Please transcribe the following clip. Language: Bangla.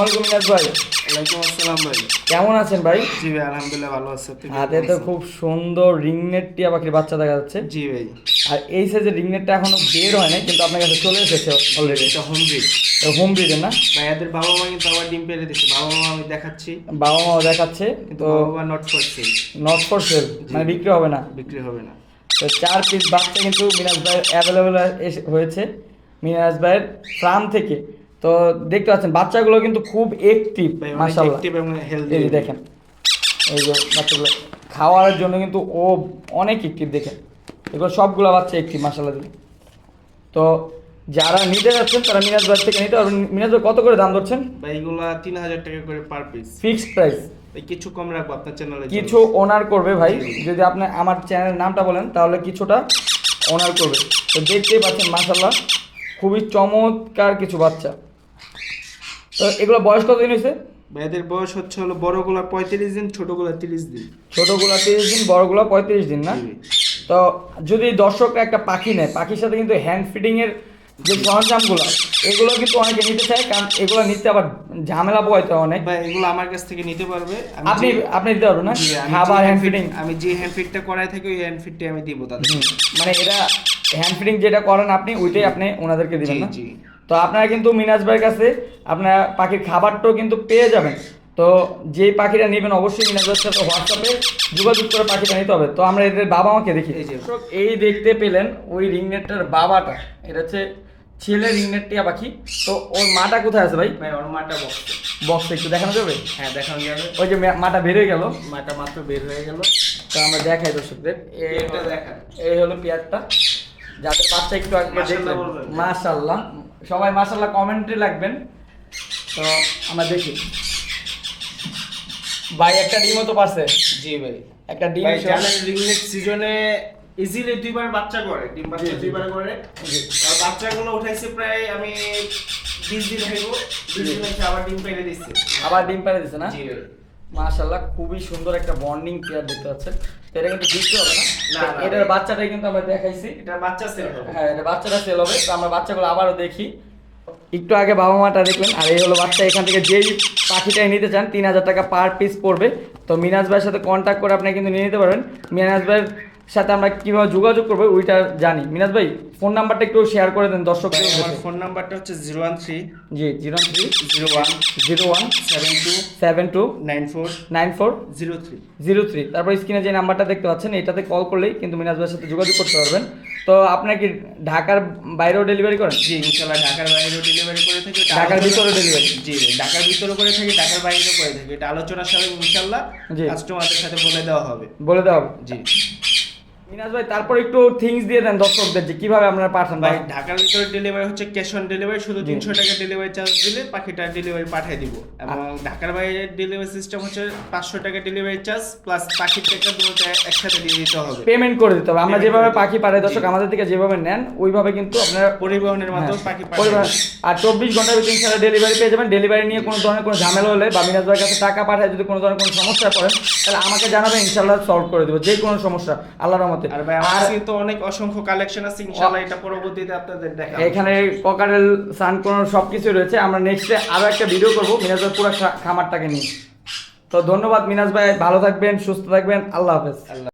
আলাইকুম ভাই। ওয়ালাইকুম আসসালাম ভাই। কেমন আছেন ভাই? জি ভাই আলহামদুলিল্লাহ ভালো আছে। হাতে তো খুব সুন্দর রিংনেট টিয়া পাখির বাচ্চা দেখা যাচ্ছে। জি ভাই। আর এই সাইজের রিংনেটটা এখনও বের হয় না কিন্তু আপনার কাছে চলে এসেছে অলরেডি এটা হোম ব্রিড হোম ব্রিডের না? ভাই এদের বাবা মা কিন্তু আবার ডিম পেড়ে দিচ্ছে বাবা মা আমি দেখাচ্ছি। বাবা মাও দেখাচ্ছে কিন্তু বাবা not for sale not for sale মানে বিক্রি হবে না। বিক্রি হবে না। তো চার পিস বাচ্চা কিন্তু মিনাজ ভাইয়ের অ্যাভেলেবেল হয়েছে। মিনাজ ভাইয়ের ফার্ম থেকে। তো দেখতে পাচ্ছেন বাচ্চাগুলো কিন্তু খুব অ্যাক্টিভ ভাই অ্যাক্টিভ এবং হেলদি দেখেন এই যে বাচ্চাগুলো খাওয়ার জন্য কিন্তু ও অনেক অ্যাক্টিভ দেখেন। এগুলো সবগুলো বাচ্চা অ্যাক্টিভ দিকে তো যারা নিতে যাচ্ছেন তারা মিনাজ ভাই থেকে নিতে পারবেন। মিনাজ কত করে দাম ধরছেন? ভাই এগুলা তিন হাজার টাকা করে পার পিস ফিক্সড প্রাইস কিছু কম রাখব আপনার চ্যানেলে কিছু ওনার করবে ভাই। যদি আপনি আমার চ্যানেলের নামটা বলেন তাহলে কিছুটা ওনার করবে। তো দেখতেই পাচ্ছেন মাসাল্লাহ খুবই চমৎকার কিছু বাচ্চা। তো এগুলো বয়স কতদিন হয়েছে? বয়স হচ্ছে হলো বড়গুলা পঁয়ত্রিশ দিন ছোটগুলা তিরিশ দিন। ছোটোগুলো তিরিশ দিন বড়গুলো পঁয়ত্রিশ দিন না? তো যদি দর্শকরা একটা পাখি নেয় পাখির সাথে কিন্তু হ্যান্ড ফিডিংয়ের যে সরঞ্জামগুলো এগুলো কিন্তু অনেকে নিতে চায় কারণ এগুলো নিতে আবার ঝামেলা হয় অনেক। ভাই এগুলো আমার কাছ থেকে নিতে পারবে। আপনি আপনি দিতে পারবেন না? খাবার হ্যান্ড আমি যে হ্যান্ড ফিটটা করাই থাকি ওই হ্যান্ড ফিটটা আমি দিব তাদের। মানে এটা হ্যান্ড ফিডিং যেটা করেন আপনি ওইটাই আপনি ওনাদেরকে দিবেন না? জি। তো আপনারা কিন্তু মিনাজ ভাইয়ের কাছে আপনারা পাখির খাবারটাও কিন্তু পেয়ে যাবেন। তো যেই পাখিটা নেবেন অবশ্যই মিনাজ ভাইয়ের সাথে হোয়াটসঅ্যাপে যোগাযোগ করে পাখিটা নিতে হবে। তো আমরা এদের বাবা মাকে দেখি। এই দেখতে পেলেন ওই রিংনেটটার বাবাটা। এটা হচ্ছে ছেলে রিংনেট টিয়া পাখি। তো ওর মাটা কোথায় আছে ভাই? ভাই ওর মাটা বক্স। বক্সে একটু দেখানো যাবে? হ্যাঁ দেখানো যাবে। ওই যে মাটা বের হয়ে গেল। মাটা মাত্র বের হয়ে গেল। তো আমরা দেখাই দর্শকদের হলো- দেখান। এই হলো পেয়ারটা যাদের বাচ্চা একটু আগে দেখলেন। মাশাল্লাহ সবাই মাশাল্লাহ কমেন্টে লাগবেন। তো আমরা দেখি। ভাই একটা ডিমও তো পারছে। জি ভাই। একটা ডিম জানেন রিংনেট সিজনে ইজিলি দুইবার বাচ্চা করে ডিম বাচ্চা। দুইবার করে। আর বাচ্চাগুলো উঠাইছে প্রায় আমি বিশ দিন হইব বিশ দিন হচ্ছে আবার ডিম পেড়ে দিচ্ছে আবার ডিম পাড়ে দিছে না? জি ভাই। মাশাল্লাহ খুবই সুন্দর একটা বন্ডিং পেয়ার দেখতে পাচ্ছেন। এটা কিন্তু বিক্রি হবে না? না, এটার। বাচ্চাটাই কিন্তু আমরা দেখাইছি। এটা বাচ্চা সেল হবে। হ্যাঁ এটা বাচ্চাটা সেল হবে। তো আমরা বাচ্চাগুলো আবারও দেখি। একটু আগে বাবা মাটা দেখবেন আর এই হলো বাচ্চা। এখান থেকে যেই পাখিটাই নিতে চান তিন হাজার টাকা পার পিস পড়বে। তো মিনাজ ভাইয়ের সাথে কন্ট্যাক্ট করে আপনি কিন্তু নিয়ে নিতে পারবেন। মিনাজ ভাইয়ের সাথে আমরা কীভাবে যোগাযোগ করব ওইটা জানি। মিনাজ ভাই ফোন নাম্বারটা একটু শেয়ার করে দেন দর্শক। আমার ফোন নাম্বারটা হচ্ছে zero one three G zero one three zero one zero one seven two seven two nine four nine four zero three zero three. তারপর স্ক্রিনে যে নাম্বারটা দেখতে পাচ্ছেন এটাতে কল করলেই কিন্তু মিনাজ ভাইয়ের সাথে যোগাযোগ করতে পারবেন। তো আপনার কি ঢাকার বাইরেও ডেলিভারি করেন? জি ইনশাল্লাহ ঢাকার বাইরেও ডেলিভারি করে থাকি ঢাকার আলোচনা- ডেলিভারি জি ঢাকার ভিতরে করে থাকি ঢাকার বাইরেও করে থাকি। এটা আলোচনার সাথে ইনশাল্লাহ। কাস্টমারদের সাথে বলে দেওয়া হবে। বলে দেওয়া হবে। জি। মিনাজ ভাই তারপর একটু থিংস দিয়ে দেন দর্শকদের যে কীভাবে আপনারা পাঠান ভাই ঢাকার ভিতরে ডেলিভারি হচ্ছে ক্যাশ অন ডেলিভারি শুধু তিনশো টাকা ডেলিভারি চার্জ দিলে পাখিটা ডেলিভারি পাঠিয়ে দিব। এবং ঢাকার বাইরে ডেলিভারি সিস্টেম হচ্ছে পাঁচশো টাকা ডেলিভারি চার্জ প্লাস পাখির টাকা দুটো একসাথে দিয়ে দিতে হবে। পেমেন্ট করে দিতে হবে। আমরা যেভাবে পাখি। পাঠাই দর্শক আমাদের থেকে যেভাবে নেন ওইভাবে কিন্তু আপনারা পরিবহনের মাধ্যমে হ্যাঁ, পাখি পাঠিয়ে আর চব্বিশ ঘণ্টার ভিতরে ইনশাল্লাহ ডেলিভারি পেয়ে যাবেন। ডেলিভারি নিয়ে কোনো ধরনের কোনো ঝামেলা হলে বা মিনাজ ভাইয়ের কাছে টাকা পাঠায় যদি কোনো ধরনের কোনো সমস্যায় পড়েন তাহলে আমাকে জানাবেন ইনশাল্লাহ সলভ করে দেবো। যে কোনো সমস্যা আল্লাহর রহমতে। আর ভাই আমার কাছে অনেক অসংখ্য কালেকশন আছে ইনশাআল্লাহ এটা পরবর্তীতে আপনাদের দেখা এখানে ককারেল সানকোন সব কিছু রয়েছে। আমরা নেক্সটে আরও একটা ভিডিও করব মিনাজ পুরো খামারটাকে নিয়ে। তো ধন্যবাদ মিনাজ ভাই ভালো থাকবেন সুস্থ থাকবেন আল্লাহ হাফেজ। আল্লাহ